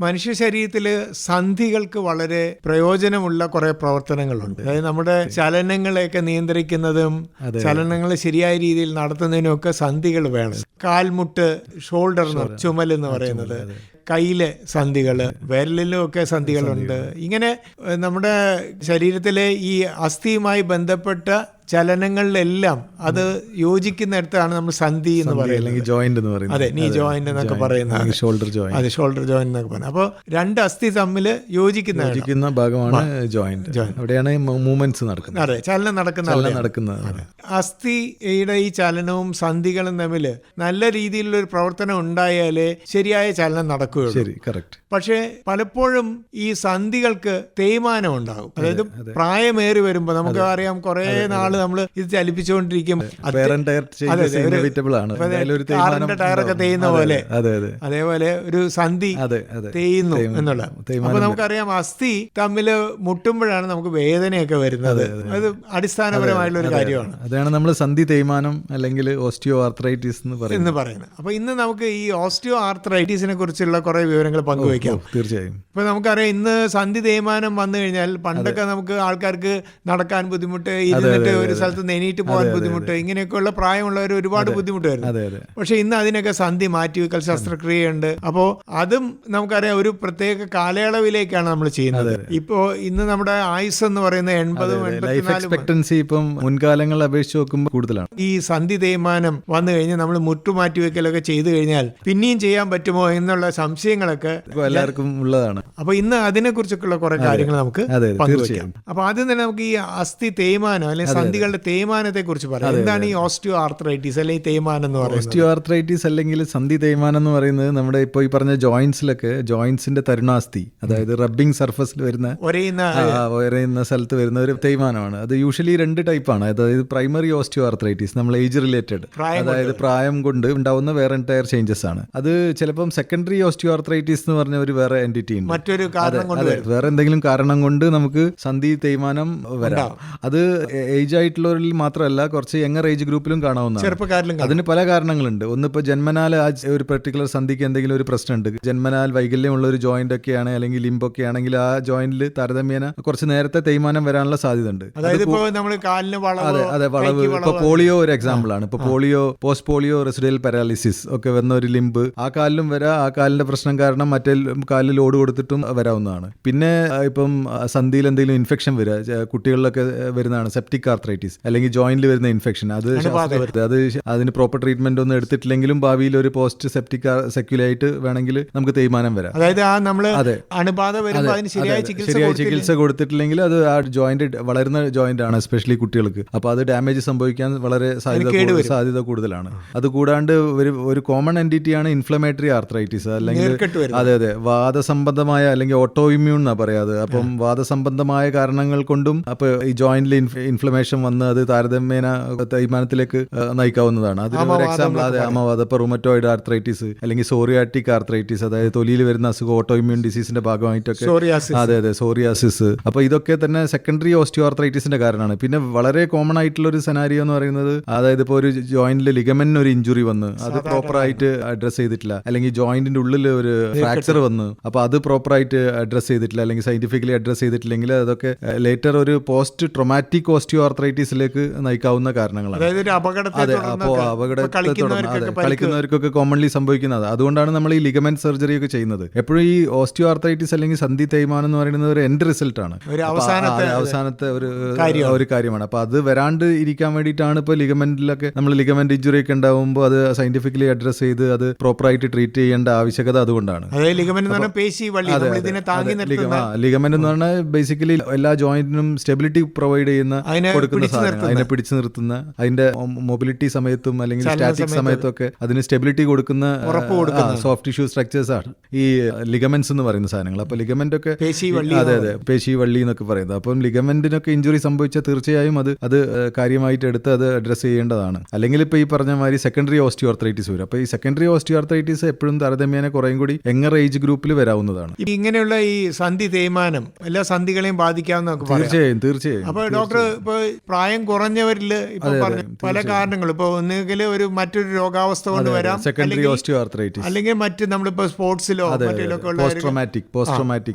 മനുഷ്യ ശരീരത്തിൽ സന്ധികൾക്ക് വളരെ പ്രയോജനമുള്ള കുറേ പ്രവർത്തനങ്ങളുണ്ട്. അതായത് നമ്മുടെ ചലനങ്ങളെയൊക്കെ നിയന്ത്രിക്കുന്നതും ചലനങ്ങൾ ശരിയായ രീതിയിൽ നടത്തുന്നതിനും ഒക്കെ സന്ധികൾ വേണം. കാൽമുട്ട് ഷോൾഡർ ചുമൽ എന്ന് പറയുന്നത് കയ്യിലെ സന്ധികൾ വിരലിലും ഒക്കെ സന്ധികളുണ്ട്. ഇങ്ങനെ നമ്മുടെ ശരീരത്തിലെ ഈ അസ്ഥിയുമായി ബന്ധപ്പെട്ട ചലനങ്ങളിലെല്ലാം അത് യോജിക്കുന്നിടത്താണ് നമ്മൾ സന്ധി എന്ന് പറയുന്നത്. ജോയിന്റ് എന്ന് പറയുന്നത്. അതെ നീ ജോയിന്റ് എന്നൊക്കെ പറയുന്നത്. ഷോൾഡർ ജോയിന്റ് അതെ ഷോൾഡർ ജോയിന്റ് എന്നൊക്കെ പറയുന്നത്. അപ്പോൾ രണ്ട് അസ്ഥി തമ്മിൽ യോജിക്കുന്ന യോജിക്കുന്ന ഭാഗമാണ് ജോയിന്റ് അവിടെയാണ് മൂവ്മെന്റ്സ് നടക്കുന്നത്. അതെ ചലനം നടക്കുന്ന. നടക്കുന്നത്. അസ്ഥിയുടെ ഈ ചലനവും സന്ധികളും തമ്മിൽ നല്ല രീതിയിലുള്ള ഒരു പ്രവർത്തനം ഉണ്ടായാലേ ശരിയായ ചലനം നടക്കുകയുള്ളൂ. ശരി കറക്റ്റ് പക്ഷേ പലപ്പോഴും ഈ സന്ധികൾക്ക് തേയ്മാനം ഉണ്ടാകും. അതായത് പ്രായമേറി വരുമ്പോൾ നമുക്ക് അറിയാം കുറേ നാൾ നമ്മൾ ഇത് ചലിപ്പിച്ചുകൊണ്ടിരിക്കും. ടയറൊക്കെ. തേയുന്ന പോലെ. അതെ അതെ അതേപോലെ ഒരു സന്ധി തേയുന്നു എന്നുള്ള. അപ്പൊ നമുക്കറിയാം അസ്ഥി തമ്മിൽ മുട്ടുമ്പോഴാണ് നമുക്ക് വേദനയൊക്കെ വരുന്നത്. അത് അടിസ്ഥാനപരമായിട്ടുള്ള ഒരു കാര്യമാണ്. അതാണ് നമ്മൾ സന്ധി തേയ്മാനം അല്ലെങ്കിൽ ഓസ്റ്റിയോ ആർത്രൈറ്റിസ് എന്ന് പറയുന്നത്. എന്ന് പറയുന്നത്. അപ്പൊ ഇന്ന് നമുക്ക് ഈ ഓസ്റ്റിയോ ആർത്രൈറ്റിസിനെ കുറിച്ചുള്ള കുറെ വിവരങ്ങൾ പങ്കുവയ്ക്കാം. തീർച്ചയായും. ഇപ്പൊ നമുക്കറിയാം ഇന്ന് സന്ധി തേയ്മാനം വന്നു കഴിഞ്ഞാൽ പണ്ടൊക്കെ നമുക്ക് ആൾക്കാർക്ക് നടക്കാൻ ബുദ്ധിമുട്ട് ഇരുന്നിട്ട് ഒരു സ്ഥലത്ത് നിന്ന് എണീറ്റ് പോകാൻ ബുദ്ധിമുട്ട് ഇങ്ങനെയൊക്കെയുള്ള പ്രായമുള്ളവർ ഒരുപാട് ബുദ്ധിമുട്ടായിരുന്നു അതെ അതെ. പക്ഷെ ഇന്ന് അതിനൊക്കെ സന്ധി മാറ്റിവെക്കൽ ശസ്ത്രക്രിയയുണ്ട്. അപ്പോൾ അതും നമുക്കറിയാം ഒരു പ്രത്യേക കാലയളവിലേക്കാണ് നമ്മൾ ചെയ്യുന്നത്. ഇപ്പോൾ ഇന്ന് നമ്മുടെ ആയുസ് എന്ന് പറയുന്നത് എൺപതും എക്സ്പെക്ടൻസി ഇപ്പം മുൻകാലങ്ങളെ അപേക്ഷിച്ച് നോക്കുമ്പോൾ കൂടുതലാണ്. ഈ സന്ധി തേയ്മാനം വന്നു കഴിഞ്ഞാൽ നമ്മൾ മുറ്റു വെക്കലൊക്കെ ചെയ്തു കഴിഞ്ഞാൽ പിന്നെയും ചെയ്യാൻ പറ്റുമോ എന്നുള്ള സംശയങ്ങളൊക്കെ എല്ലാവർക്കും ഉള്ളതാണ്. അപ്പൊ ഇന്ന് അതിനെ കുറിച്ചൊക്കെയുള്ള കുറെ കാര്യങ്ങൾ നമുക്ക് പങ്കുവയ്ക്കാം അപ്പൊ ആദ്യം തന്നെ നമുക്ക് ഈ അസ്ഥി തേയ്മാനം അല്ലെങ്കിൽ സന്ധികളുടെ തേയ്മാനത്തെ കുറിച്ച് പറയാം. എന്താണ് ഈ ഓസ്റ്റിയോ ആർത്രൈറ്റിസ് അല്ലെങ്കിൽ തേയ്മാനം എന്ന് പറയുന്നത്? ഓസ്റ്റിയോ ആർത്രൈറ്റിസ് അല്ലെങ്കിൽ സന്ധി തേയ്മാനം എന്ന് പറയുന്നത് നമ്മുടെ ഇപ്പോൾ ഈ പറഞ്ഞ ജോയിൻസിലൊക്കെ ജോയിൻസിന്റെ തരുണാസ്ഥി അതായത് റബ്ബിംഗ് സർഫസിൽ വരുന്ന ഒരേയുന്ന സ്ഥലത്ത് വരുന്ന ഒരു തേയ്മാനമാണ്. അത് യൂഷ്വലി രണ്ട് ടൈപ്പാണ്. അതായത് പ്രൈമറി ഓസ്റ്റിയോ ആർത്രൈറ്റിസ് നമ്മൾ ഏജ് റിലേറ്റഡ്. അതായത് പ്രായം കൊണ്ട് ഉണ്ടാവുന്ന വേറെ ടയർ ചേഞ്ചസ് ആണ്. അത് ചിലപ്പം സെക്കൻഡറി ഓസ്റ്റിയോ ആർത്രൈറ്റിസ് എന്ന് പറഞ്ഞ ഒരു വേറെ എന്റിറ്റി ഉണ്ട്. മറ്റൊരു കാരണം കൊണ്ട് വേറെ എന്തെങ്കിലും കാരണം കൊണ്ട് നമുക്ക് സന്ധി തേയ്മാനം വരാം. അത് ഏജ് ആയിട്ടുള്ളവരിൽ മാത്രമല്ല കുറച്ച് യങ്ങർ ഏജ് ഗ്രൂപ്പിലും കാണാവുന്ന ചെറുപ്പക്കാരിലും അതിന് പല കാരണങ്ങളുണ്ട്. ഒന്നിപ്പോൾ ജന്മനാൽ ആ ഒരു പെർട്ടിക്കുലർ സന്ധിക്ക് എന്തെങ്കിലും ഒരു പ്രശ്നമുണ്ട്. ജന്മനാൽ വൈകല്യമുള്ള ഒരു ജോയിന്റ് ഒക്കെയാണ് അല്ലെങ്കിൽ ലിംബൊക്കെ ആണെങ്കിൽ ആ ജോയിന്റിൽ താരതമ്യേന കുറച്ച് നേരത്തെ തേയ്മാനം വരാനുള്ള സാധ്യത ഉണ്ട് അതെ അതെ വളവ്. ഇപ്പൊ പോളിയോ ഒരു എക്സാമ്പിൾ ആണ്. ഇപ്പൊ polio post polio residual paralysis ഒക്കെ വന്ന ഒരു ലിംബ് ആ കാലിലും വരാം ആ കാലിന്റെ പ്രശ്നം കാരണം മറ്റേ കാലിൽ ലോഡ് കൊടുത്തിട്ടും വരാവുന്നതാണ്. പിന്നെ ഇപ്പം സന്ധിയിൽ എന്തെങ്കിലും ഇൻഫെക്ഷൻ വരിക കുട്ടികളിലൊക്കെ വരുന്നതാണ് സെപ്റ്റിക് ആർത്രൈറ്റിസ് അല്ലെങ്കിൽ ജോയിന്റിൽ വരുന്ന ഇൻഫെക്ഷൻ അത് അത് അതിന് പ്രോപ്പർ ട്രീറ്റ്മെന്റ് ഒന്നും എടുത്തിട്ടില്ലെങ്കിലും ഭാവിയിൽ ഒരു പോസ്റ്റ് സെപ്റ്റിക് സെക്യുലായിട്ട് വേണമെങ്കിൽ നമുക്ക് തേയ്മാനം വരാം. അതായത് ആ നമ്മൾ അതെ. അണുബാധ ശരിയായ ചികിത്സ കൊടുത്തിട്ടില്ലെങ്കിൽ അത് ആ ജോയിന്റ് വളരുന്ന ജോയിന്റ് ആണ് എസ്പെഷ്യലി കുട്ടികൾക്ക്. അപ്പോൾ അത് ഡാമേജ് സംഭവിക്കാൻ വളരെ സാധ്യത സാധ്യത കൂടുതലാണ്. അത് കൂടാണ്ട് ഒരു ഒരു കോമൺ എന്റിറ്റി ആണ് ഇൻഫ്ലമേറ്ററി ആർത്രൈറ്റിസ് അല്ലെങ്കിൽ അതെ അതെ. വാദസംബന്ധമായ അല്ലെങ്കിൽ ഓട്ടോ ഇമ്മ്യൂൺ എന്നാ പറയാത് അപ്പം വാദസംബന്ധമായ കാരണങ്ങൾ കൊണ്ടും അപ്പൊ ഈ ജോയിന്റിൽ ഇൻഫ്ലമേഷൻ വന്ന് അത് താരതമ്യേന തേയ്മാനത്തിലേക്ക് നയിക്കാവുന്നതാണ്. അതിന് എക്സാമ്പിൾ അതെ അമവാദ ഇപ്പൊ റുമറ്റോയിഡ് ആർത്രൈറ്റിസ് അല്ലെങ്കിൽ സോറിയാറ്റിക് ആർത്രൈറ്റിസ് അതായത് തൊലിയിൽ വരുന്ന അസുഖം ഓട്ടോ ഇമ്മ്യൂൺ ഡിസീസിന്റെ ഭാഗമായിട്ടൊക്കെ അതെ അതെ സോറിയാസിസ് അപ്പൊ ഇതൊക്കെ തന്നെ സെക്കൻഡറി ഓസ്റ്റിയോ ആർത്രൈറ്റിസിന്റെ കാരണമാണ്. പിന്നെ വളരെ കോമൺ ആയിട്ടുള്ള ഒരു സെനാരിയോ എന്ന് പറയുന്നത് അതായത് ഇപ്പോൾ ഒരു ജോയിന്റിലെ ലിഗമെന്റിന് ഒരു ഇഞ്ചുറി വന്ന് അത് പ്രോപ്പർ ആയിട്ട് അഡ്രസ് ചെയ്തിട്ടില്ല. അല്ലെങ്കിൽ ജോയിന്റിന്റെ ഉള്ളിൽ ഒരു ഫ്രാക്ചർ വന്ന് അപ്പൊ അത് പ്രോപ്പർ ആയിട്ട് അഡ്രസ് ചെയ്തിട്ടില്ല. അല്ലെങ്കിൽ സയന്റിഫിക്കലി അഡ്രസ് ചെയ്തിട്ടില്ലെങ്കിൽ അതൊക്കെ ലേറ്റർ ഒരു പോസ്റ്റ് ട്രൊമാറ്റിക് ഓസ്റ്റിയോ ആർത്രൈറ്റിസിലേക്ക് നയിക്കാവുന്ന കാരണങ്ങളാണ്. അപകടത്തെ അതെ തുടർന്ന് അപ്പോൾ ഇപ്പൊ അപകടത്തെ തുടർന്ന് കളിക്കുന്നവർക്കൊക്കെ അതെ, കളിക്കുന്നവർക്കൊക്കെ കോമൺലി സംഭവിക്കുന്നത്. അതുകൊണ്ടാണ് നമ്മൾ ഈ ലിഗമെന്റ് സർജറി ഒക്കെ ചെയ്യുന്നത്. എപ്പോഴും ഈ ഓസ്റ്റിയോ ആർത്രൈറ്റിസ് അല്ലെങ്കിൽ സന്ധി തേയ്മാനം എന്ന് പറയുന്നത് ഒരു എൻഡ് റിസൾട്ട് ആണ്. അവസാനത്തെ ഒരു ഒരു കാര്യമാണ്. അപ്പൊ അത് വരാണ്ട് ഇരിക്കാൻ വേണ്ടിയിട്ടാണ് ഇപ്പോൾ ലിഗമെന്റിലൊക്കെ നമ്മൾ ലിഗമെന്റ് ഇഞ്ചുറി ഒക്കെ ഉണ്ടാവുമ്പോൾ അത് സയന്റിഫിക്കലി അഡ്രസ് ചെയ്ത് അത് പ്രോപ്പർ ആയിട്ട് ട്രീറ്റ് ചെയ്യേണ്ട ആവശ്യകത അതുകൊണ്ടാണ്. ലിഗമെന്റ് എന്ന് പറഞ്ഞാൽ ലിഗമെന്റ് എന്ന് ബേസിക്കലി എല്ലാ ജോയിന്റിനും സ്റ്റെബിലിറ്റി പ്രൊവൈഡ് ചെയ്യുന്ന കൊടുക്കുന്ന സാധനം അതിനെ പിടിച്ചു നിർത്തുന്ന അതിന്റെ മൊബിലിറ്റി സമയത്തും അല്ലെങ്കിൽ സ്റ്റാറ്റിക് സമയത്തും ഒക്കെ അതിന് സ്റ്റെബിലിറ്റി കൊടുക്കുന്ന സോഫ്റ്റ് ടിഷ്യൂ സ്ട്രക്ചേഴ്സ് ആണ്. ഈ ലിഗമെന്റ്സ് എന്ന് പറയുന്ന സാധനങ്ങൾ. അപ്പൊ ലിഗമെന്റ് ഒക്കെ അതെ അതെ പേശി വള്ളി എന്നൊക്കെ പറയുന്നത്. അപ്പം ലിഗമെന്റിനൊക്കെ ഇഞ്ചുറി സംഭവിച്ചാൽ തീർച്ചയായും അത് അത് കാര്യമായിട്ട് എടുത്ത് അത് അഡ്രസ് ചെയ്യേണ്ടതാണ്. അല്ലെങ്കിൽ ഇപ്പൊ ഈ പറഞ്ഞ മാതിരി സെക്കൻഡറി ഓസ്റ്റിയോർത്രൈറ്റിസ് വരും. അപ്പൊ ഈ സെക്കൻഡറി ഓസ്റ്റിയോർത്രൈറ്റിസ് എപ്പോഴും താരതമ്യേന കുറേയും കൂടി എങ്ങർ ഏജ് ഗ്രൂപ്പിൽ വരാവുന്നതാണ്. ഇങ്ങനെയുള്ള ഈ സന്ധി തേയ്മാനം എല്ലാ സന്ധികളെയും ബാധിക്കാവുന്ന തീർച്ചയായും തീർച്ചയായും അപ്പൊ ഡോക്ടർ ഇപ്പൊ പ്രായം കുറഞ്ഞവരിൽ ഇപ്പൊ പറഞ്ഞ പല കാരണങ്ങളും ഇപ്പൊ ഒന്നുകിൽ ഒരു മറ്റൊരു രോഗാവസ്ഥ കൊണ്ട് വരാം. അല്ലെങ്കിൽ- മറ്റ് നമ്മളിപ്പോ സ്പോർട്സിലോ മറ്റിലൊക്കെ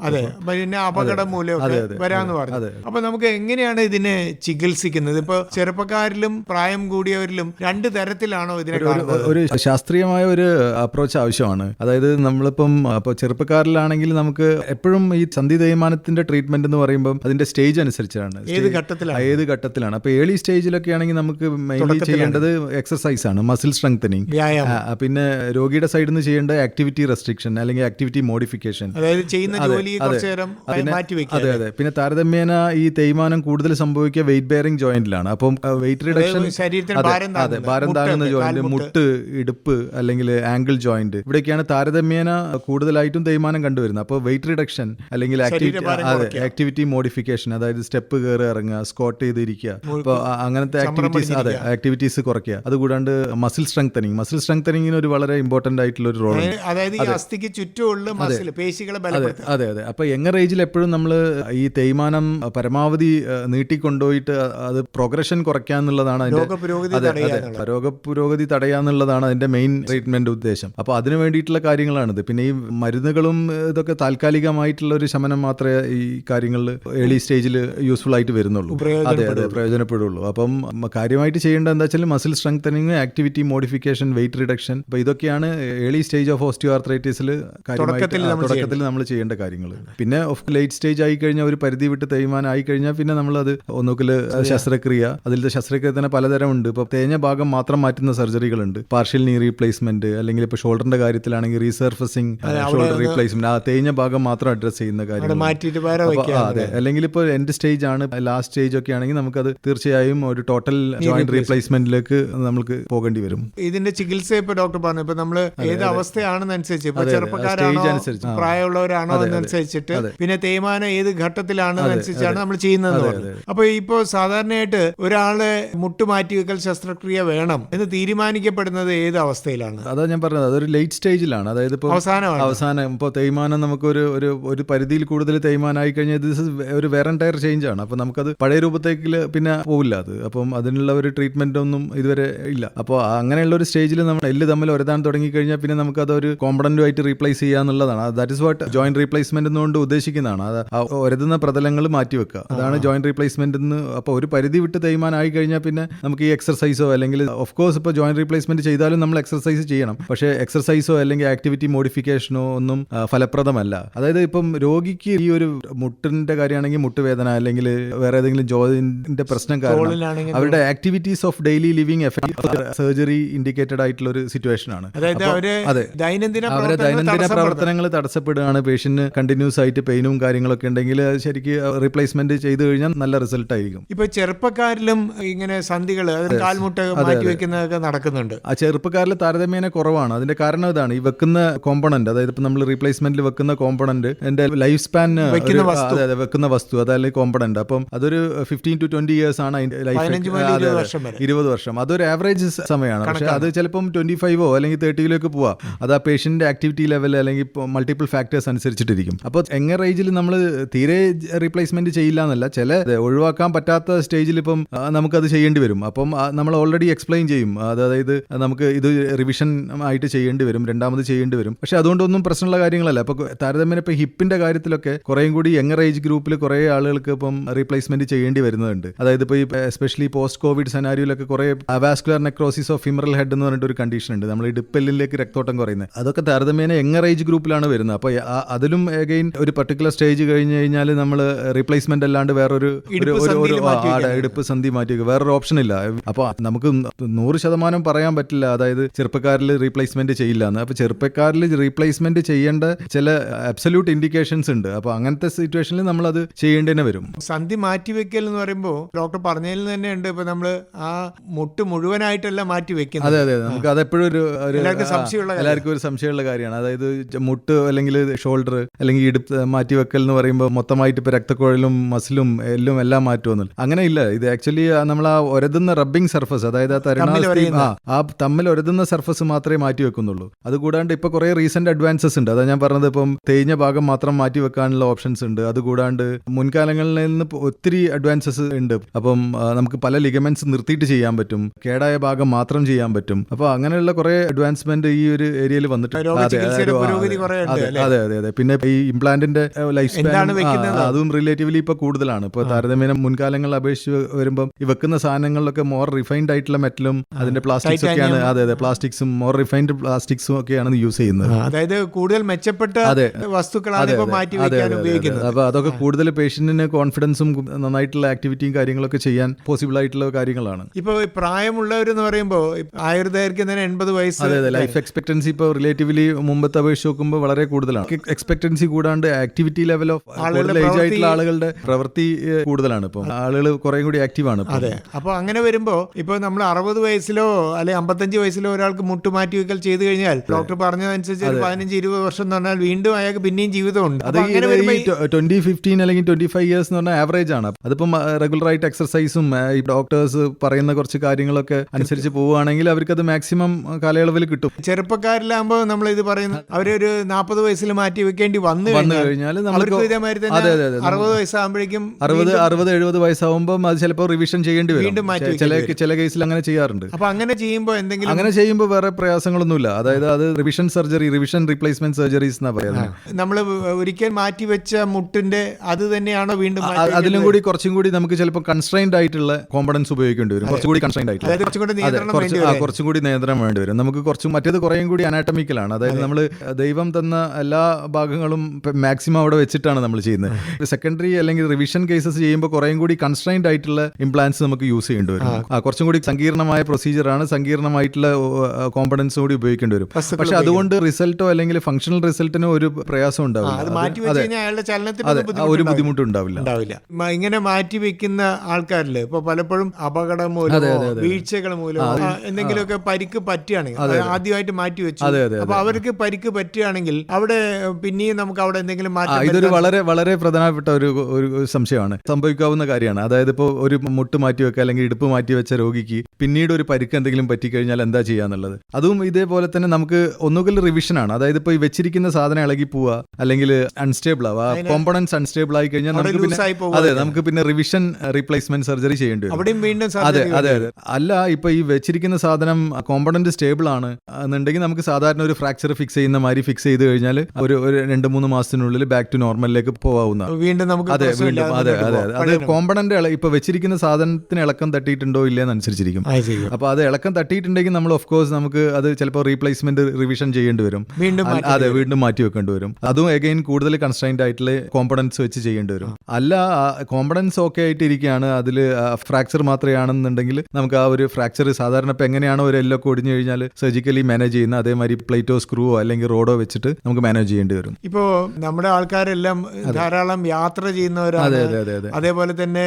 അതെ. പിന്നെ അപകടം മൂലമൊക്കെ വരാന്ന് പറഞ്ഞു. അപ്പൊ നമുക്ക് എങ്ങനെയാണ് ഇതിനെ ചികിത്സിക്കുന്നത്? ഇപ്പൊ ചെറുപ്പക്കാരിലും പ്രായം കൂടിയവരിലും രണ്ട് തരത്തിലാണോ ഇതിനെ ഒരു ശാസ്ത്രീയമായ ഒരു അപ്രോച്ച് ആവശ്യമാണ്. അതായത് നമ്മളിപ്പം ഇപ്പോൾ ചെറുപ്പക്കാരിലാണെങ്കിൽ നമുക്ക് എപ്പോഴും ഈ സന്ധി തേയ്മാനത്തിന്റെ ട്രീറ്റ്മെന്റ് എന്ന് പറയുമ്പോൾ അതിന്റെ സ്റ്റേജ് അനുസരിച്ചാണ്. ഏത് ഘട്ടത്തിലാണ്? ഏത് ഏത് ഘട്ടത്തിലാണ് അപ്പോൾ ഏർലി സ്റ്റേജിലൊക്കെ ആണെങ്കിൽ നമുക്ക് മെയിൻലി ചെയ്യേണ്ടത് എക്സസൈസ് ആണ് മസിൽ സ്ട്രെങ്തനിങ് പിന്നെ രോഗിയുടെ സൈഡിൽ നിന്ന് ചെയ്യേണ്ട ആക്ടിവിറ്റി റെസ്ട്രിക്ഷൻ അല്ലെങ്കിൽ ആക്ടിവിറ്റി മോഡിഫിക്കേഷൻ അതെ അതെ. പിന്നെ താരതമ്യേന ഈ തേയ്മാനം കൂടുതൽ സംഭവിക്കുക വെയിറ്റ് ബെയറിംഗ് ജോയിന്റിലാണ് അപ്പം വെയിറ്റ് റിഡക്ഷൻ അതെ, ഭാരം താങ്ങുന്ന ജോയിന്റ് മുട്ട്. ഇടുപ്പ് അല്ലെങ്കിൽ ആംഗിൾ ജോയിന്റ് ഇവിടെയൊക്കെയാണ് താരതമ്യേന കൂടുതലായിട്ടും തേയ്മാനം കണ്ടുവരുന്നത്. അപ്പോൾ വെയിറ്റ് റിഡക്ഷൻ അല്ലെങ്കിൽ ആക്ടിവിറ്റി അതെ ആക്ടിവിറ്റി മോഡിഫിക്കേഷൻ അതായത് സ്റ്റെപ്പ് കയറി ഇറങ്ങുക സ്കോട്ട് ചെയ്തിരിക്കുക അപ്പോൾ അങ്ങനത്തെ ആക്ടിവിറ്റീസ് അതെ ആക്ടിവിറ്റീസ് കുറയ്ക്കുക. അതുകൂടാണ്ട് മസിൽ സ്ട്രെങ്തനിങ് മസിൽ സ്ട്രെങ്തനിങ്ങിന് ഒരു വളരെ ഇമ്പോർട്ടന്റ് ആയിട്ടുള്ള ഒരു റോൾ അതായത് അസ്ഥിക്ക് ചുറ്റുമുള്ള മസിൽ പേശികളെ അതെ അതെ അപ്പൊ യങ്ങർ ഏജിൽ എപ്പോഴും നമ്മൾ ഈ തേയ്മാനം പരമാവധി നീട്ടിക്കൊണ്ടുപോയിട്ട് അത് പ്രോഗ്രഷൻ കുറയ്ക്കാന്നുള്ളതാണ് അതിന്റെ രോഗപുരോഗതി അതെ തടയുക അതെ. തടയാന്നുള്ളതാണ് അതിന്റെ മെയിൻ ട്രീറ്റ്മെന്റ് ഉദ്ദേശം. അപ്പൊ അതിന് വേണ്ടിയിട്ടുള്ള കാര്യങ്ങളാണിത്. പിന്നെ ഈ മരുന്നുകളും ഇതൊക്കെ താൽക്കാലികമായിട്ടുള്ള ഒരു ശമനം മാത്രമേ ഈ കാര്യങ്ങളിൽ ഏർലി സ്റ്റേജിൽ യൂസ്ഫുൾ ആയിട്ട് വരുന്നുള്ളൂ. അതെ അതെ പ്രയോജനപ്പെടുള്ളൂ. അപ്പം കാര്യമായിട്ട് ചെയ്യേണ്ട എന്താ വെച്ചാൽ muscle strengthening activity modification weight reduction അപ്പൊ ഇതൊക്കെയാണ് ഏർലി സ്റ്റേജ് ഓഫ് ഓസ്റ്റിയോആർത്രൈറ്റിസിൽ തുടക്കത്തിൽ നമ്മൾ ചെയ്യേണ്ട കാര്യങ്ങൾ. പിന്നെ ഓഫ് ലേറ്റ് സ്റ്റേജ് ആയി കഴിഞ്ഞാൽ ഒരു പരിധി വിട്ട് തേയ്മാനം ആയി കഴിഞ്ഞാൽ പിന്നെ നമ്മൾ അത് ഒന്നുകിൽ ശസ്ത്രക്രിയ. അതിലത്തെ ശസ്ത്രക്രിയ തന്നെ പലതരം ഉണ്ട്. ഇപ്പൊ തേഞ്ഞ ഭാഗം മാത്രം മാറ്റുന്ന സർജറികളുണ്ട് പാർഷ്യൽ നീ റീപ്ലേസ്മെന്റ് അല്ലെങ്കിൽ ഇപ്പൊ ഷോൾഡറിന്റെ കാര്യത്തിലാണെങ്കിൽ റീസർഫസിങ് ഷോൾഡർ റീപ്ലേസ്മെന്റ് ആ തേഞ്ഞ ഭാഗം മാത്രം അഡ്രസ് ചെയ്യുന്ന കാര്യം അതെ. അല്ലെങ്കിൽ ഇപ്പോൾ എൻഡ് സ്റ്റേജ് ആണ് ലാസ്റ്റ് സ്റ്റേജ് ഒക്കെ ആണെങ്കിൽ നമുക്കത് തീർച്ചയായും ഒരു ടോട്ടൽ ജോയിന്റ് റീപ്ലേസ്മെന്റിലേക്ക് നമുക്ക് പോകേണ്ടി വരും. ഇതിന്റെ ചികിത്സ ഇപ്പൊ ഡോക്ടർ പറഞ്ഞു. ഇപ്പൊ നമ്മൾ ഏത് അവസ്ഥയാണെന്നനുസരിച്ച് ഇപ്പൊ ചെറുപ്പക്കാരാണോ. പ്രായമുള്ളവരാണോ എന്നനുസരിച്ചിട്ട് പിന്നെ തേയ്മാനം ഏത് ഘട്ടത്തിലാണെന്നനുസരിച്ചാണ് നമ്മൾ ചെയ്യുന്നത് അപ്പൊ ഇപ്പോ സാധാരണയായിട്ട് ഒരാളെ മുട്ടുമാറ്റി വെക്കൽ ശസ്ത്രക്രിയ വേണം എന്ന് തീരുമാനിക്കപ്പെടുന്നത് ഏത് അവസ്ഥയിലാണ്? അതാ ഞാൻ പറഞ്ഞത്. അതൊരു ലേറ്റ് സ്റ്റേജിലാണ് അതായത് ഇപ്പോൾ അവസാനം അവസാനം ഇപ്പോൾ തേയ്മാനം നമുക്ക് ഒരു ഒരു ഒരു പരിധിയിൽ കൂടുതൽ തേയ്മാനായി കഴിഞ്ഞാൽ ഇത് ഒരു വേറെ ടയർ ചേഞ്ച് ആണ്. അപ്പോൾ നമുക്കത് പഴയ രൂപത്തേക്ക് പിന്നെ പോവില്ല അത്. അപ്പം അതിനുള്ള ഒരു ട്രീറ്റ്മെന്റ് ഒന്നും ഇതുവരെ ഇല്ല. അപ്പോൾ അങ്ങനെയുള്ള ഒരു സ്റ്റേജിൽ നമ്മൾ എല്ല് തമ്മിൽ ഒരതാൻ തുടങ്ങിക്കഴിഞ്ഞാൽ പിന്നെ നമുക്ക് അതൊരു കോമ്പണന്റുമായിട്ട് replace ചെയ്യാന്നുള്ളതാണ് that is what joint replacement എന്നുകൊണ്ട് ഉദ്ദേശിക്കുന്നതാണ്. അത് ഒരതുന്ന പ്രതലങ്ങൾ മാറ്റി വെക്കുക. അതാണ് ജോയിന്റ് റീപ്ലേസ്മെന്റ് എന്ന് അപ്പോൾ ഒരു പരിധി വിട്ട് തേയ്മാനായി കഴിഞ്ഞാൽ പിന്നെ നമുക്ക് ഈ എക്സർസൈസോ അല്ലെങ്കിൽ ഓഫ് കോഴ്സ് ഇപ്പോൾ ജോയിന്റ് റീപ്ലേസ്മെന്റ് ചെയ്താലും നമ്മൾ എക്സർസൈസ് ചെയ്യണം. പക്ഷേ എക്സർസൈസോ അല്ലെങ്കിൽ ആക്ടിവിറ്റി മോഡിഫിക്കേഷനോ ഒന്നും ഫലപ്രദമല്ല. അതായത് ഇപ്പം രോഗിക്ക് ഈ ഒരു മുട്ടിന്റെ കാര്യമാണെങ്കിൽ മുട്ടുവേദന അല്ലെങ്കിൽ വേറെ ഏതെങ്കിലും ജോയിന്റിന്റെ പ്രശ്നം കാരണം അവരുടെ activities of daily living effect surgery indicated ആയിട്ടുള്ള ഒരു സിറ്റുവേഷൻ ആണ്. അവർ അതെ. ദൈനംദിന അവരെ പ്രവർത്തനങ്ങൾ ദൈനംദിന പ്രവർത്തനങ്ങൾ തടസ്സപ്പെടുകയാണ്. പേഷ്യന്റിന് കണ്ടിന്യൂസ് ആയിട്ട് പെയിനും കാര്യങ്ങളൊക്കെ ഉണ്ടെങ്കിൽ ശരിക്ക് റീപ്ലേസ്മെന്റ് ചെയ്തു കഴിഞ്ഞാൽ നല്ല റിസൾട്ട് ആയിരിക്കും. ഇപ്പൊ ചെറുപ്പക്കാരിലും ഇങ്ങനെ സന്ധികൾ മാറ്റി നടക്കുന്നുണ്ട്. ആ ചെറുപ്പക്കാരിൽ താരതമ്യേന കുറവാണ്. അതിന്റെ കാരണം ഇതാണ്. ഈ വെക്കുന്ന കോമ്പണന്റ് അതായത് ഇപ്പൊ നമ്മൾ റീപ്ലേസ്മെന്റിൽ വെക്കുന്ന കോമ്പണന്റ് എന്റെ ലൈഫ് സ്പാൻ വെക്കുന്ന വസ്തു അതായത് കോമ്പണന്റ് അപ്പം അതൊരു ഫിഫ്റ്റീൻ ടു ട്വന്റി ഇയേഴ്സ് ആണ് അതിന്റെ ലൈഫ് ഇരുപത് വർഷം അതൊരു ആവറേജ് സമയമാണ്. പക്ഷെ അത് ചിലപ്പം ട്വന്റി ഫൈവോ അല്ലെങ്കിൽ തേർട്ടിയിലേക്ക് പോവാം. അത് ആ പേഷ്യന്റിന്റെ ആക്ടിവിറ്റി ലെവൽ അല്ലെങ്കിൽ മൾട്ടിപ്പിൾ ഫാക്ടേഴ്സ് അനുസരിച്ചിട്ടിരിക്കും. അപ്പോൾ എങ്ങ റേഞ്ചിൽ നമ്മൾ തീരെ റീപ്ലേസ്മെന്റ് ചെയ്യില്ല എന്നല്ല ചില ഒഴിവാക്കാൻ പറ്റാത്ത സ്റ്റേജിൽ ഇപ്പം നമുക്കത് ചെയ്യേണ്ടി വരും. അപ്പം നമ്മൾ ഓൾറെഡി എക്സ്പ്ലെയിൻ ചെയ്യും. അത് അതായത് നമുക്ക് ഇത് റിവിഷൻ ആയിട്ട് ചെയ്യേണ്ടി വരും. രണ്ടാമത് ചെയ്യേണ്ടി വരും. പക്ഷെ അതുകൊണ്ടൊന്നും പ്രശ്നമുള്ള കാര്യങ്ങളല്ല. അപ്പോൾ താരതമ്യേന ഇപ്പോൾ ഹിപ്പിന്റെ കാര്യത്തിലൊക്കെ കുറേയും കൂടി യങ്ങർ ഏജ് ഗ്രൂപ്പിൽ കുറേ ആളുകൾക്ക് ഇപ്പം റീപ്ലേസ്മെന്റ് ചെയ്യേണ്ടി വരുന്നുണ്ട്. അതായത് ഇപ്പോൾ ഈ എസ്പെഷ്യലി പോസ്റ്റ് കോവിഡ് സെനാരിയിലൊക്കെ കുറേ avascular necrosis of femoral head എന്ന് പറഞ്ഞിട്ട് ഒരു കണ്ടീഷൻ ഉണ്ട്. നമ്മൾ ഈ ഡിപ്പെല്ലിലേക്ക് രക്തോട്ടം കുറയുന്നത്. അതൊക്കെ താരതമ്യേന യങ്ങർ ഏജ് ഗ്രൂപ്പിലാണ് വരുന്നത്. അപ്പോൾ അതിലും അഗൈൻ ഒരു പർട്ടിക്കുലർ സ്റ്റേജ് കഴിഞ്ഞ് കഴിഞ്ഞാൽ നമ്മൾ റീപ്ലേസ്മെന്റ് അല്ലാണ്ട് വേറൊരു ഒരു- ഇടുപ്പ് സന്ധി മാറ്റി വേറൊരു ഓപ്ഷൻ ഇല്ല. അപ്പോൾ നമുക്ക് നൂറ് ശതമാനം പറയാൻ പറ്റില്ല. അതായത് ചെറുപ്പക്കാരിൽ റീപ്ലേസ്മെന്റ് ചെയ്യില്ല എന്ന്. അപ്പോൾ ചെറുപ്പക്കാരിൽ റീപ്ലേസ്മെന്റ് ചെയ്യേണ്ട ചില അബ്സല്യൂട്ട് ഇൻഡിക്കേഷൻസ് ഉണ്ട്. അപ്പോൾ അങ്ങനത്തെ സിറ്റുവേഷനിൽ നമ്മൾ അത് ചെയ്യേണ്ടി തന്നെ വരും. സന്ധി മാറ്റിവെക്കൽ എന്ന് പറയുമ്പോൾ ഡോക്ടർ പറഞ്ഞതിൽ തന്നെ ഉണ്ട്. ഇപ്പൊ നമ്മൾ ആ മുട്ട് മുഴുവനായിട്ടല്ല മാറ്റി വെക്കുന്നത്. അതെ അതെ നമുക്ക് അതെപ്പോഴും ഒരു ഒരു എല്ലാവർക്കും ഒരു സംശയമുള്ള കാര്യമാണ്. അതായത് മുട്ട് അല്ലെങ്കിൽ ഷോൾഡർ അല്ലെങ്കിൽ ഇടുപ്പ് മാറ്റി വെക്കൽ എന്ന് പറയുമ്പോൾ മൊത്തമായിട്ട് ഇപ്പൊ രക്തക്കുഴലും മസിലും എല്ലും എല്ലാം മാറ്റുമെന്നില്ല. അങ്ങനെ ഇല്ല. ഇത് ആക്ച്വലി നമ്മൾ ആ ഒരതുന്ന റബ്ബിംഗ് സർഫസ് അതായത് ആ തരുണാസ്ഥി ആ തമ്മിൽ ഒരതുന്ന സർഫസ് മാത്രമേ മാറ്റി വെക്കുന്നുള്ളൂ. അതുകൂടാണ്ട് ഇപ്പൊ കുറെ റീസെന്റ് അഡ്വാൻസസ് ഉണ്ട്. അതാ ഞാൻ പറഞ്ഞത് ഇപ്പം തേഞ്ഞ ഭാഗം മാത്രം മാറ്റി വെക്കാനുള്ള ഓപ്ഷൻസ് ഉണ്ട്. അതുകൂടാണ്ട് മുൻകാലങ്ങളിൽ നിന്ന് ഒത്തിരി അഡ്വാൻസസ് ഉണ്ട്. അപ്പം നമുക്ക് പല ലിഗമെന്റ്സ് നിർത്തിയിട്ട് ചെയ്യാൻ പറ്റും. കേടായ ഭാഗം മാത്രം ചെയ്യാൻ പറ്റും. അപ്പോൾ അങ്ങനെയുള്ള കുറെ അഡ്വാൻസ്മെന്റ് ഈ ഒരു ഏരിയയിൽ വന്നിട്ടുണ്ട്. അതെ, അതെ, അതെ, പിന്നെ ഈ ഇംപ്ലാന്റിന്റെ ലൈഫ് വെക്കുന്നത്? അതും റിലേറ്റീവ്ലി ഇപ്പൊ കൂടുതലാണ്. ഇപ്പൊ താരതമ്യേന മുൻകാലങ്ങളിൽ അപേക്ഷിച്ച് വരുമ്പോൾ ഈ വെക്കുന്ന സാധനങ്ങളിലൊക്കെ മോർ റിഫൈൻഡ് ആയിട്ടുള്ള മെറ്റലും അതിന്റെ പ്ലാസ്റ്റിക്സ് ഒക്കെയാണ്. അതെ അതെ പ്ലാസ്റ്റിക്സും മോർ റിഫൈൻഡ് പ്ലാസ്റ്റിക്സും ഒക്കെയാണ് യൂസ് ചെയ്യുന്നത്. അതായത് കൂടുതൽ മെച്ചപ്പെട്ട. വസ്തുക്കളാണ് മാറ്റി ഉപയോഗിക്കുന്നത്. അപ്പൊ അതൊക്കെ കൂടുതൽ പേഷ്യന്റിന് കോൺഫിഡൻസും നന്നായിട്ടുള്ള ആക്ടിവിറ്റിയും കാര്യങ്ങളൊക്കെ ചെയ്യാൻ പോസിബിൾ ആയിട്ടുള്ള കാര്യങ്ങളാണ്. ഇപ്പൊ പ്രായമുള്ളവരെന്ന് പറയുമ്പോൾ ആയുർദൈർഘ്യം എൺപത് വയസ്സ് അതെ അതെ. ലൈഫ് എക്സ്പെക്ടൻസി ഇപ്പോൾ റിലേറ്റീവ്ലി മുമ്പത്തെ അപേക്ഷിച്ച് നോക്കുമ്പോൾ വളരെ കൂടുതലാണ്. എക്സ്പെക്ടൻസി കൂടാണ്ട് ആക്ടിവിറ്റി ലെവൽ ഓഫ് ഏജ് ആയിട്ടുള്ള ആളുകളുടെ പ്രവൃത്തി കൂടുതലാണ് ഇപ്പം. ആളുകൾ കുറെ കൂടി ആക്റ്റീവ് ആണ് അതെ. അപ്പോൾ അങ്ങനെ വരുമ്പോൾ ഇപ്പൊ നമ്മൾ അറുപത് വയസ്സിലോ അല്ലെങ്കിൽ അമ്പത്തഞ്ച് വയസ്സിലോ ഒരാൾക്ക് മുട്ടുമാറ്റി വയ്ക്കൽ വെക്കൽ ചെയ്തു കഴിഞ്ഞാൽ ഡോക്ടർ പറഞ്ഞതനുസരിച്ച് പതിനഞ്ച് ഇരുപത് വർഷം എന്ന് പറഞ്ഞാൽ വീണ്ടും അയാൾക്ക് പിന്നെയും ജീവിതമുണ്ട്. അത് ട്വന്റി ഫിഫ്റ്റീൻ അല്ലെങ്കിൽ ട്വന്റി ഫൈവ് ഇയേഴ്സ് എന്ന് പറഞ്ഞാൽ ആവറേജ് ആണ്. അതിപ്പം റെഗുലർ ആയിട്ട് എക്സർസൈസും ഈ ഡോക്ടേഴ്സ് പറയുന്ന കുറച്ച് കാര്യങ്ങളൊക്കെ അനുസരിച്ച് പോവുകയാണെങ്കിൽ അവർക്കത് മാക്സിമം കാലയളവിൽ കിട്ടും. ചെറുപ്പക്കാരിലാകുമ്പോൾ നമ്മൾ ഇത് പറയുന്നത് അവരൊരു നാൽപ്പത് വയസ്സിൽ മാറ്റി വെക്കേണ്ടി വന്നു വന്നു കഴിഞ്ഞാൽ നമുക്ക് ഇതേമാതിരി തന്നെ. അറുപത് വയസ്സാകുമ്പോഴേക്കും അറുപത് അറുപത് എഴുപത് വയസ്സാകുമ്പോൾ അത് ചിലപ്പോൾ റിവിഷൻ ചെയ്യേണ്ടി വരും. ചില ചില കേസിൽ അങ്ങനെ ചെയ്യാറുണ്ട്. അപ്പൊ അങ്ങനെ ചെയ്യുമ്പോൾ എന്തെങ്കിലും അങ്ങനെ ചെയ്യുമ്പോൾ വേറെ പ്രയാസങ്ങളൊന്നുമില്ല. അതായത് അത് revision surgery revision replacement surgeries എന്നാ പറയുന്നത്. നമ്മൾ ഒരിക്കൽ മാറ്റി വെച്ച മുട്ടിന്റെ അത് തന്നെയാണോ വീണ്ടും അതിലും കൂടി കുറച്ചും കൂടി നമുക്ക് ചിലപ്പോൾ കൺസ്ട്രൈൻഡ് ആയിട്ടുള്ള കോമ്പണൻസ് ഉപയോഗിക്കേണ്ടി വരും. കുറച്ചുകൂടി കൺസ്ട്രൈൻഡ് ആയിട്ടുള്ള. കുറച്ചും കൂടി നിയന്ത്രണം വേണ്ടി വരും. നമുക്ക് കുറച്ചും മറ്റേത് കുറേയും കൂടി അനാട്ടമിക്കലാണ് അതായത് നമ്മൾ ദൈവം തന്ന എല്ലാ ഭാഗങ്ങളും മാക്സിമം അവിടെ വെച്ചിട്ടാണ് നമ്മൾ ചെയ്യുന്നത്. സെക്കൻഡറി അല്ലെങ്കിൽ റിവിഷൻ കേസസ് ചെയ്യുമ്പോൾ കുറേയും കൂടി കൺസ്ട്രൈൻഡ് ആയിട്ടുള്ള ഇംപ്ലാൻസ് നമുക്ക് യൂസ് ചെയ്യേണ്ടി വരും. കുറച്ചും കൂടി സങ്കീർണമായ പ്രൊസീജിയറാണ് സങ്കീർണമായിട്ടുള്ള കോമ്പണൻസ് കൂടി ഉപയോഗിക്കേണ്ടി വരും. പക്ഷെ അതുകൊണ്ട് റിസൾട്ടോ അല്ലെങ്കിൽ ഫംഗ്ഷണൽ റിസൾട്ടിനോ ഒരു പ്രയാസം ഉണ്ടാവില്ല. ഒരു ബുദ്ധിമുട്ടുണ്ടാവില്ല. ബുദ്ധിമുട്ടും ഉണ്ടാവില്ല. ഇങ്ങനെ മാറ്റി വെക്കുന്ന ആൾക്കാരിൽ ഇപ്പൊ പലപ്പോഴും അപകടം മൂലമോ വീഴ്ചകൾ മൂലമോ ആ, എന്തെങ്കിലുമൊക്കെ പരിക്ക് പറ്റുകയാണെങ്കിൽ ആദ്യമായിട്ട് മാറ്റി വെച്ചു. അപ്പൊ അവർക്ക് പരിക്ക് പറ്റുകയാണെങ്കിൽ അവിടെ പിന്നെയും നമുക്ക് അവിടെ എന്തെങ്കിലും മാറ്റി മാറ്റം ഇതൊരു വളരെ വളരെ പ്രധാനപ്പെട്ട ഒരു ഒരു സംശയമാണ്. സംഭവിക്കാവുന്ന കാര്യമാണ്. അതായത് ഇപ്പോൾ ഒരു മുട്ട് മാറ്റി വെക്കുക അല്ലെങ്കിൽ ഇടുപ്പ് മാറ്റി വെച്ച രോഗിക്ക് പിന്നീട് ഒരു പരിക്ക് എന്തെങ്കിലും പറ്റിക്കഴിഞ്ഞാൽ എന്താ ചെയ്യാന്നുള്ളത് അതും ഇതേപോലെ തന്നെ നമുക്ക് ഒന്നുകിൽ റിവിഷൻ ആണ്. അതായത് ഇപ്പോൾ ഈ വെച്ചിരിക്കുന്ന സാധനം ഇളകി പോവുക അല്ലെങ്കിൽ അൺസ്റ്റേബിൾ ആവുക. കോമ്പണൻസ് അൺസ്റ്റേബിൾ ആയി കഴിഞ്ഞാൽ നമുക്ക് പിന്നെ അതെ നമുക്ക് പിന്നെ റിവിഷൻ റീപ്ലേസ്മെന്റ് സർജറി ചെയ്യേണ്ടി വരും. അവിടെയും വീണ്ടും അതെ അതെ അതെ. അല്ല ഇപ്പൊ ഈ വെച്ചിരിക്കുന്ന സാധനം കോമ്പണന്റ് സ്റ്റേബിൾ ആണ് എന്നുണ്ടെങ്കിൽ നമുക്ക് സാധാരണ ഒരു ഫ്രാക്ചർ ഫിക്സ് ചെയ്യുന്ന മാതിരി ഫിക്സ് ചെയ്ത് കഴിഞ്ഞാൽ ഒരു ഒരു രണ്ട് മൂന്ന് മാസത്തിനുള്ളിൽ ബാക്ക് ടു നോർമലിലേക്ക് പോകാവുന്ന വീണ്ടും നമുക്ക് അതെ വീണ്ടും അതെ അതെ അത്. കോമ്പണന്റ് ഇപ്പൊ വെച്ചിരിക്കുന്ന സാധനത്തിന് ഇളക്കം തട്ടിയിട്ടുണ്ടോ ഇല്ലെന്ന് അനുസരിച്ചിരിക്കും. അപ്പൊ അത് ഇളക്കം തട്ടിയിട്ടുണ്ടെങ്കിൽ നമ്മൾ ഓഫ് കോഴ്സ് നമുക്ക് അത് ചിലപ്പോൾ റീപ്ലേസ്മെന്റ് റിവിഷൻ ചെയ്യേണ്ടി വരും. വീണ്ടും അതെ വീണ്ടും മാറ്റി വെക്കേണ്ടി വരും. അതും എഗൈൻ കൂടുതൽ കൺസ്ട്രൈൻഡ് ആയിട്ടുള്ള കോമ്പണൻസ് വെച്ച് ചെയ്യേണ്ടി വരും. അല്ല കോമ്പണൻസ് ഓക്കെ ആയിട്ട് ഇരിക്കുകയാണ് അതിൽ ഫ്രാക്ചർ മാത്രമാണെന്നുണ്ടെങ്കിൽ നമുക്ക് ആ ഒരു ഫ്രാക്ചർ സാധാരണ ഇപ്പം എങ്ങനെയാണോ ഒരു എല്ലൊക്കെ ഒടിഞ്ഞു കഴിഞ്ഞാൽ സർജിക്കലി മാനേജ് ചെയ്യുന്ന അതേമാതിരി പ്ലേറ്റോ സ്ക്രൂവോ അല്ലെങ്കിൽ റോഡോ വെച്ചിട്ട് നമുക്ക് മാനേജ് ചെയ്യേണ്ടി വരും. ഇപ്പോൾ നമ്മുടെ ആൾക്കാരെല്ലാം ധാരാളം യാത്ര ചെയ്യുന്നവരാണ്. അതെ അതെ അതെ അതെ. അതേപോലെ തന്നെ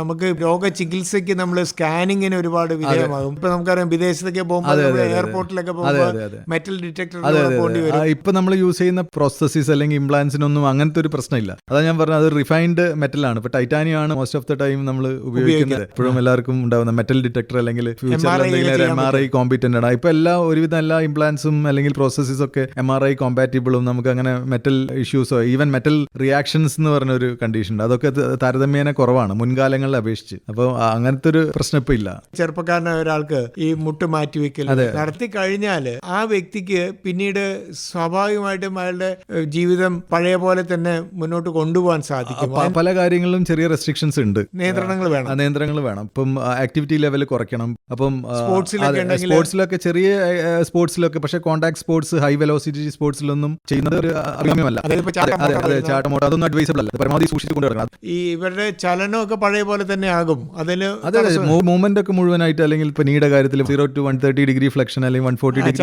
നമുക്ക് രോഗ ചികിത്സയ്ക്ക് നമ്മൾ സ്കാനിങ്ങിന് ഒരുപാട് വിധേയമാകും. ഇപ്പൊ നമുക്കറിയാം വിദേശത്തൊക്കെ പോകുമ്പോൾ എയർപോർട്ടിലൊക്കെ പോകുമ്പോൾ. മെറ്റൽ ഡിറ്റക്ടർ പോകേണ്ടി വരും. ഇപ്പൊ നമ്മൾ യൂസ് ചെയ്യുന്ന പ്രോസസ്സസ് അല്ലെങ്കിൽ ഇംപ്ലാൻസിനൊന്നും അങ്ങനത്തെ ഒരു പ്രശ്നമില്ല. അതാ ഞാൻ പറഞ്ഞത് അത് റിഫൈൻഡ് മെറ്റലാണ് ഇപ്പൊ ടൈറ്റാനിയം ആണ് മോസ്റ്റ് ഓഫ് ദ ടൈം നമ്മൾ ഉപയോഗിക്കുന്നത്. ഇപ്പോഴും എല്ലാവർക്കും ഉണ്ടാവുന്ന മെറ്റൽ ഡിറ്റക്ടർ അല്ലെങ്കിൽ ഫ്യൂച്ചറിൽ എം ആർ ഐ കോമ്പിറ്റന്റ് ആണ്. ഇപ്പൊ എല്ലാ ഒരുവിധം എല്ലാ ഇംപ്ലാൻസും അല്ലെങ്കിൽ പ്രോസസ്സസ് ഒക്കെ എം ആർ ഐ കോമ്പാറ്റബിളും നമുക്ക് അങ്ങനെ മെറ്റൽ ഇഷ്യൂസോ ഈവൻ മെറ്റൽ റിയാക്ഷൻസ് എന്ന് പറഞ്ഞ ഒരു കണ്ടീഷൻ ഉണ്ട്. അതൊക്കെ താരതമ്യേന കുറവാണ് മുൻകാലങ്ങളിൽ അപേക്ഷിച്ച്. അപ്പോൾ അങ്ങനത്തെ ഒരു പ്രശ്നം ഇപ്പൊ ഇല്ല. ചെറുപ്പക്കാരനായ ഒരാൾക്ക് ഈ മുട്ട് മാറ്റിവെക്കൽ നടത്തി കഴിഞ്ഞാൽ ആ വ്യക്തിക്ക് പിന്നീട് സ്വാഭാവികമായിട്ടും അയാളുടെ ജീവിതം പഴയ പോലെ തന്നെ മുന്നോട്ട് കൊണ്ടുപോകാൻ സാധിക്കും. പല കാര്യങ്ങളിലും ചെറിയ റെസ്ട്രിക്ഷൻസ് ഉണ്ട്. നിയന്ത്രണങ്ങൾ വേണം. നിയന്ത്രണങ്ങൾ വേണം. ഇപ്പം ആക്ടിവിറ്റി ലെവൽ കുറയ്ക്കണം. അപ്പം സ്പോർട്സിലൊക്കെ ചെറിയ സ്പോർട്സിലൊക്കെ പക്ഷെ കോൺടാക്ട് സ്പോർട്സ് ഹൈ വെലോസിറ്റി സ്പോർട്സിലൊന്നും ചെയ്യുന്നത് ഒരു വരുന്ന- ചാട്ടമോട്ടോ അതൊന്നും അഡ്വൈസബിൾ അല്ല. പരമാവധി സൂക്ഷിച്ചു കൊണ്ടുവരണം ഈ ഇവരുടെ ചലനമൊക്കെ പഴയ പോലെ തന്നെ ആകും. അതിന് അതെ മൂവ്മെന്റ് ഒക്കെ മുഴുവനായിട്ട് അല്ലെങ്കിൽ ഇപ്പൊ നീടെ കാര്യത്തിൽ zero to one thirty degree flexion അല്ലെങ്കിൽ വൺ ഫോർട്ടി ഡിഗ്രി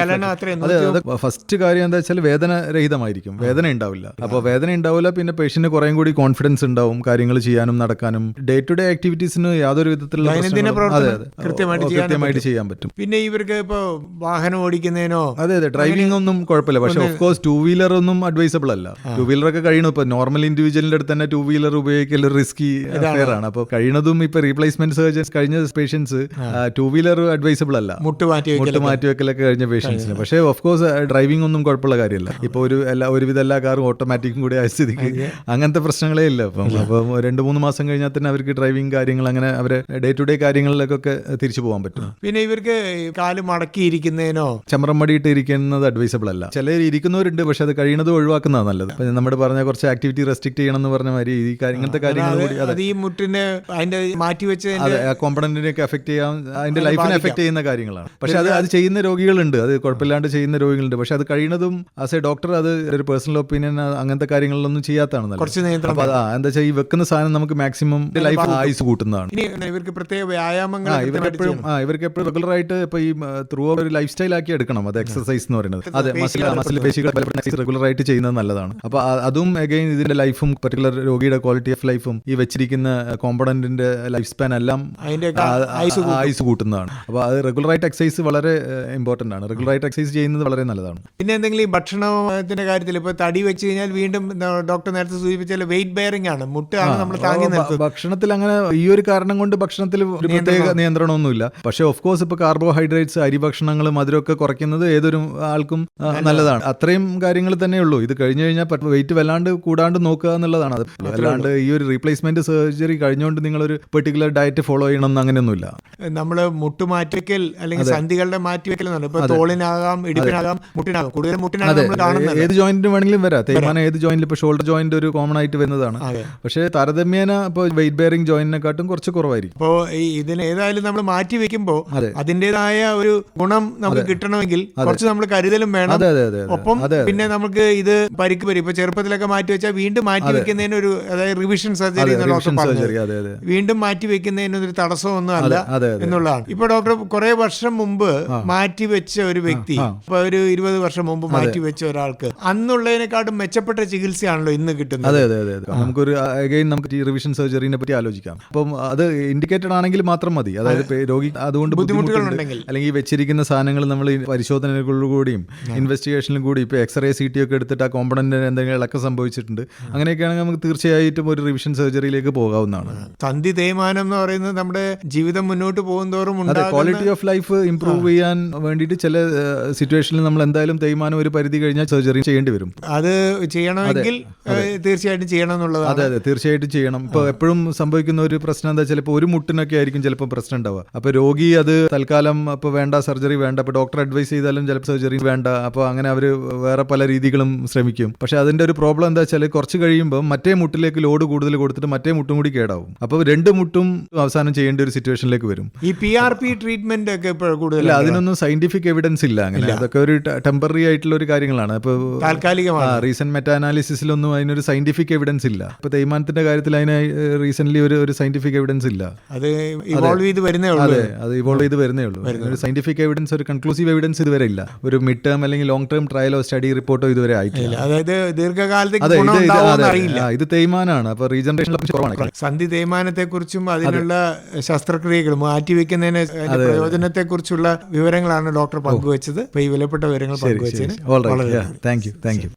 അതെ ഫസ്റ്റ് കാര്യം എന്താ വെച്ചാൽ വേദന രഹിതമായിരിക്കും. വേദന ഉണ്ടാവില്ല. അപ്പോൾ വേദന ഉണ്ടാവില്ല പിന്നെ പേഷ്യന്റ് കുറേ കൂടി കോൺഫിഡൻസ് ഉണ്ടാവും. കാര്യങ്ങൾ ചെയ്യാനും നടക്കാനും. ഡേ ടു ഡേ ആക്ടിവിറ്റീസിന് യാതൊരു വിധത്തിലുള്ള ദൈനംദിന പ്രവർത്തനം കൃത്യമായിട്ട് ചെയ്യാൻ കൃത്യമായിട്ട് ചെയ്യാൻ പറ്റും. പിന്നെ ഇവർക്ക് ഇപ്പൊ വാഹനം ഓടിക്കുന്നതിനോ അതെ അതെ. ഡ്രൈവിംഗ് ഒന്നും കുഴപ്പമില്ല. പക്ഷെ ഓഫ് കോഴ്സ് ടൂ വീലർ ഒന്നും അഡ്വൈസബിൾ അല്ല. ടൂ വീലർ ഒക്കെ കഴിയണം. ഇപ്പൊ നോർമൽ ഇൻഡിവിജ്വലിന്റെ അടുത്ത് തന്നെ ടൂ വീലർ ഉപയോഗിക്കൽ റിസ്കി അഫെയർ ആണ്. അപ്പോൾ കഴിയണതും ഇപ്പൊ റീപ്ലേസ്മെന്റ് സർജൻസ് കഴിഞ്ഞ പേഷ്യൻസ് ടൂ വീലർ അഡ്വൈസബിൾ അല്ല. മുട്ട് മാറ്റി വെക്കലൊക്കെ. കഴിഞ്ഞ പേഷ്യൻസിന് പക്ഷേ ഓഫ് കോഴ്സ് ഡ്രൈവിംഗ് ഒന്നും കുഴപ്പമുള്ള കാര്യമല്ല. ഇപ്പൊ ഒരു എല്ലാ ഒരുവിധ എല്ലാ കാറും ഓട്ടോമാറ്റിക്കും കൂടി ആയ സ്ഥിതിക്ക് അങ്ങനത്തെ പ്രശ്നങ്ങളേ ഇല്ല. അപ്പം അപ്പം രണ്ട് മൂന്ന് മാസം കഴിഞ്ഞാൽ തന്നെ അവർക്ക് ഡ്രൈവിംഗ് ഡ്രൈവിംഗ് കാര്യങ്ങൾ അങ്ങനെ അവരെ ഡേ ടു ഡേ കാര്യങ്ങളിലേക്കൊക്കെ തിരിച്ചു പോകാൻ പറ്റും. പിന്നെ ഇവർക്ക് കാൽ മടക്കിയിരിക്കുന്നതിനോ? ചമ്രം മടിയിട്ട് ഇരിക്കുന്നത് അഡ്വൈസബിൾ അല്ല. ചിലർ ഇരിക്കുന്നവരുണ്ട് പക്ഷെ അത് കഴിയുന്നത് ഒഴിവാക്കുന്നതാണ് നല്ലത്. നമ്മൾ പറഞ്ഞ കുറച്ച് ആക്ടിവിറ്റി റെസ്ട്രിക്ട് ചെയ്യണം എന്ന് പറഞ്ഞ മാതിരി ഈ ഇങ്ങനത്തെ കാര്യങ്ങൾ ഈ മുട്ടിന് അതിന്റെ മാറ്റി വെച്ച് കോമ്പണന്റിനെയൊക്കെ എഫക്ട് ചെയ്യാൻ അതിന്റെ ലൈഫിനെ എഫക്ട് ചെയ്യുന്ന കാര്യങ്ങളാണ്. പക്ഷെ അത് അത് ചെയ്യുന്ന രോഗികളുണ്ട് അത് കുഴപ്പമില്ലാണ്ട് ചെയ്യുന്ന രോഗികളുണ്ട്. പക്ഷെ അത് കഴിയുന്നതും ആസ് എ ഡോക്ടർ അത് ഒരു പേഴ്സണൽ ഒപ്പീനിയൻ അങ്ങനത്തെ കാര്യങ്ങളിലൊന്നും ചെയ്യാത്തതാണ് കുറച്ച് നിയന്ത്രണം എന്താ വെച്ചാൽ ഈ വെക്കുന്ന സാധനം നമുക്ക് മാക്സിമം ലൈഫ് ആയുസ് കൂട്ടുന്നതാണ്. ഇനി ഇവർക്ക് പ്രത്യേക വ്യായാമങ്ങൾ ഇവർക്ക് എപ്പോഴും ആ ഇവർക്ക് എപ്പോഴും റെഗുലർ ആയിട്ട് ഇപ്പൊ ഈ ത്രൂ ഒരു ലൈഫ് സ്റ്റൈൽ ആക്കി എടുക്കണം. അത് എക്സസൈസ് എന്ന് പറയുന്നത്. അതെ മസിൽ മസിൽ പേശികൾ റെഗുലർ ആയിട്ട് ചെയ്യുന്നത് നല്ലതാണ്. അപ്പൊ അതും അഗൈൻ ഇതിന്റെ ലൈഫും പർട്ടിക്കുലർ രോഗിയുടെ ക്വാളിറ്റി ഓഫ് ലൈഫും ഈ വെച്ചിരിക്കുന്ന കോമ്പണന്റിന്റെ ലൈഫ് സ്പാൻ എല്ലാം ആയുസ് കൂട്ടുന്നതാണ്. അപ്പൊ അത് റെഗുലർ ആയിട്ട് എക്സസൈസ് വളരെ ഇമ്പോർട്ടന്റ് ആണ്. റെഗുലർ ആയിട്ട് എക്സസൈസ് ചെയ്യുന്നത് വളരെ നല്ലതാണ്. പിന്നെ എന്തെങ്കിലും ഈ ഭക്ഷണത്തിന്റെ കാര്യത്തിൽ ഇപ്പൊ തടി വെച്ച് കഴിഞ്ഞാൽ വീണ്ടും ഡോക്ടർ നേരത്തെ സൂചിപ്പിച്ചാൽ വെയിറ്റ് ബെയറിംഗ് ആണ്. മുട്ടാണ് നമ്മൾ താങ്ങി നിർത്തുന്നത്. ഭക്ഷണത്തിൽ അങ്ങനെ ഈ ഒരു കാരണം കൊണ്ട് ഭക്ഷണത്തിൽ ഒരു പ്രത്യേക നിയന്ത്രണമൊന്നുമില്ല. പക്ഷേ ഓഫ് കോഴ്സ് ഇപ്പൊ കാർബോഹൈഡ്രേറ്റ്സ് അരി ഭക്ഷണങ്ങൾ മധുരമൊക്കെ കുറയ്ക്കുന്നത് ഏതൊരു ആൾക്കും നല്ലതാണ്. അത്രയും കാര്യങ്ങൾ തന്നെയുള്ളൂ. ഇത് കഴിഞ്ഞു കഴിഞ്ഞാൽ വെയിറ്റ് വല്ലാണ്ട് കൂടാണ്ട് നോക്കുക എന്നുള്ളതാണ്. അത് അല്ലാണ്ട് ഈ ഒരു റീപ്ലേസ്മെന്റ് സർജറി കഴിഞ്ഞുകൊണ്ട് നിങ്ങൾ ഒരു പെർട്ടിക്കുലർ ഡയറ്റ് ഫോളോ ചെയ്യണം അങ്ങനെയൊന്നുമില്ല. നമ്മൾ മുട്ടുമാറ്റിക്കൽ അല്ലെങ്കിൽ സന്ധികളുടെ മാറ്റിവെക്കൽ ഇപ്പൊ തോളിനാകാം ഇടുപ്പിനാകാം മുട്ടിനാകാം കൂടുതൽ മുട്ടിനാകാം നമ്മൾ കാണുന്നത്. ഏത് ജോയിന്റിന് വേണമെങ്കിലും വരാം. തേയ്മാനം ഏത് ജോയിന്റിൽ ഇപ്പൊ ഷോൾഡർ ജോയിന്റ് ഒരു കോമൺ ആയിട്ട് വരുന്നതാണ്. പക്ഷേ താരതമ്യേന ഇപ്പോൾ വെയിറ്റ് ബെയറിംഗ് ജോയിന്റിനെക്കാട്ടും കുറച്ച് കുറവായിരിക്കും. അപ്പോ ഇതിന് ഏതായാലും നമ്മൾ മാറ്റി വെക്കുമ്പോ അതിന്റേതായ അതിന്റെതായ ഒരു ഗുണം നമുക്ക് കിട്ടണമെങ്കിൽ കുറച്ച് നമ്മൾ കരുതലും വേണം. ഒപ്പം പിന്നെ നമുക്ക് ഇത് പരിക്ക് വരും. ഇപ്പൊ ചെറുപ്പത്തിലൊക്കെ മാറ്റി വെച്ചാൽ വീണ്ടും മാറ്റി വെക്കുന്നതിന് ഒരു അതായത് റിവിഷൻ സർജറി വീണ്ടും മാറ്റി വെക്കുന്നതിന് ഒരു തടസ്സമൊന്നും അല്ല എന്നുള്ളതാണ്. ഇപ്പൊ ഡോക്ടർ കുറെ വർഷം മുമ്പ് മാറ്റി വെച്ച ഒരു വ്യക്തി ഇപ്പൊ ഒരു ഇരുപത് വർഷം മുമ്പ് മാറ്റി വെച്ച ഒരാൾക്ക് അന്നുള്ളതിനെക്കാട്ടും മെച്ചപ്പെട്ട ചികിത്സയാണല്ലോ ഇന്ന് കിട്ടുന്നത്. നമുക്കൊരു നമുക്ക് റിവിഷൻ സർജറിനെ പറ്റി ആലോചിക്കാം. അപ്പം അത് ഇൻഡിക്കേറ്റഡ് ആണെങ്കിൽ മാത്രം മതി. അതായത് രോഗി അതുകൊണ്ട് ബുദ്ധിമുട്ടുകൾ ഉണ്ടെങ്കിൽ. അല്ലെങ്കിൽ വെച്ചിരിക്കുന്ന സാധനങ്ങൾ നമ്മൾ പരിശോധനകളിലൂടെയും ഇൻവെസ്റ്റിഗേഷനിലും കൂടി ഇപ്പോൾ എക്സ്റേ സി ടി ഒക്കെ എടുത്തിട്ട് ആ കോമ്പണന്റിന് എന്തെങ്കിലും ഇളക്കം സംഭവിച്ചിട്ടുണ്ട്. അങ്ങനെയൊക്കെയാണെങ്കിൽ നമുക്ക് തീർച്ചയായിട്ടും ഒരു റിവിഷൻ സർജറിയിലേക്ക് പോകാവുന്നതാണ്. തന്തി തേയ്മാനം എന്ന് പറയുന്നത് നമ്മുടെ ജീവിതം മുന്നോട്ട് പോകുന്നതോറും അതെ ക്വാളിറ്റി ഓഫ് ലൈഫ് ഇംപ്രൂവ് ചെയ്യാൻ വേണ്ടിയിട്ട് ചില സിറ്റുവേഷനിൽ നമ്മൾ എന്തായാലും തേയ്മാനം ഒരു പരിധി കഴിഞ്ഞാൽ സർജറി ചെയ്യേണ്ടി വരും. അത് ചെയ്യണമെങ്കിൽ തീർച്ചയായിട്ടും ചെയ്യണം എന്നുള്ളത് അതെ അതെ. തീർച്ചയായിട്ടും ചെയ്യണം. ഇപ്പൊ എപ്പോഴും സംഭവിക്കുന്ന ഒരു പ്രശ്നം എന്താ ചിലപ്പോൾ ഒരു മുട്ടിനൊക്കെ ആയിരിക്കും ചിലപ്പോൾ പ്രശ്നം ഉണ്ടാവുക. അപ്പൊ രോഗി അത് തൽക്കാലം അപ്പോൾ വേണ്ട സർജറി വേണ്ട അപ്പോൾ ഡോക്ടർ അഡ്വൈസ് ചെയ്താലും ചിലപ്പോൾ സർജറി വേണ്ട അപ്പോൾ അങ്ങനെ അവർ വേറെ പല രീതികളും ശ്രമിക്കും. പക്ഷേ അതിന്റെ ഒരു പ്രോബ്ലം എന്താ വെച്ചാൽ കുറച്ച് കഴിയുമ്പോൾ മറ്റേ മുട്ടിലേക്ക് ലോഡ് കൂടുതൽ കൊടുത്തിട്ട് മറ്റേ മുട്ടും കൂടി കേടാവും. അപ്പോൾ രണ്ട് മുട്ടും അവസാനം ചെയ്യേണ്ട ഒരു സിറ്റുവേഷനിലേക്ക് വരും. ഈ പി ആർ പി ട്രീറ്റ്മെന്റ് ഒക്കെ കൂടുതൽ അതിനൊന്നും സയന്റിഫിക് എവിഡൻസ് ഇല്ല അങ്ങനെ. അതൊക്കെ ഒരു ടെമ്പററി ആയിട്ടുള്ള ഒരു കാര്യങ്ങളാണ്. അപ്പോൾ റീസെന്റ് മെറ്റാ അനാലിസിസിലൊന്നും അതിനൊരു സയന്റിഫിക് എവിഡൻസ് ഇല്ല. ഇപ്പൊ തേയ്മാനത്തിന്റെ കാര്യത്തിൽ അതിന് റീസെന്റ് ഒരു ഒരു സയന്റിഫിക് എവിഡൻസ് ഇല്ല. അത് ഇവോൾവ് ചെയ്ത് വരുന്നേ ഉള്ളൂ. അതെ അത് ഇവോൾവ് ചെയ്ത് വരുന്നേ ഉള്ളൂ. ഒരു സയന്റിഫിക് എവിഡൻസ് ഒരു കൺക്ലൂസീവ് എവിഡൻസ് ഇതുവരെ ഇല്ല. ഒരു മിഡ് ടേം അല്ലെങ്കിൽ ലോങ് ടേം ട്രയലോ സ്റ്റഡി റിപ്പോർട്ടോ ഇതുവരെ ആയിട്ടില്ല. അതായത് ദീർഘകാലത്തേക്ക് ഇത് തേയ്മാനാണ്. അപ്പൊ റീജനറേഷൻ സന്ധി തേയ്മാനത്തെക്കുറിച്ചും അതിനുള്ള ശസ്ത്രക്രിയകൾ മാറ്റിവെക്കുന്നതിന് അതിന്റെ പ്രയോജനത്തെക്കുറിച്ചുള്ള വിവരങ്ങളാണ് ഡോക്ടർ പങ്കുവച്ചത്. അപ്പൊ ഈ വിലപ്പെട്ട വിവരങ്ങൾ പങ്കുവച്ചതിന് താങ്ക് യു താങ്ക് യു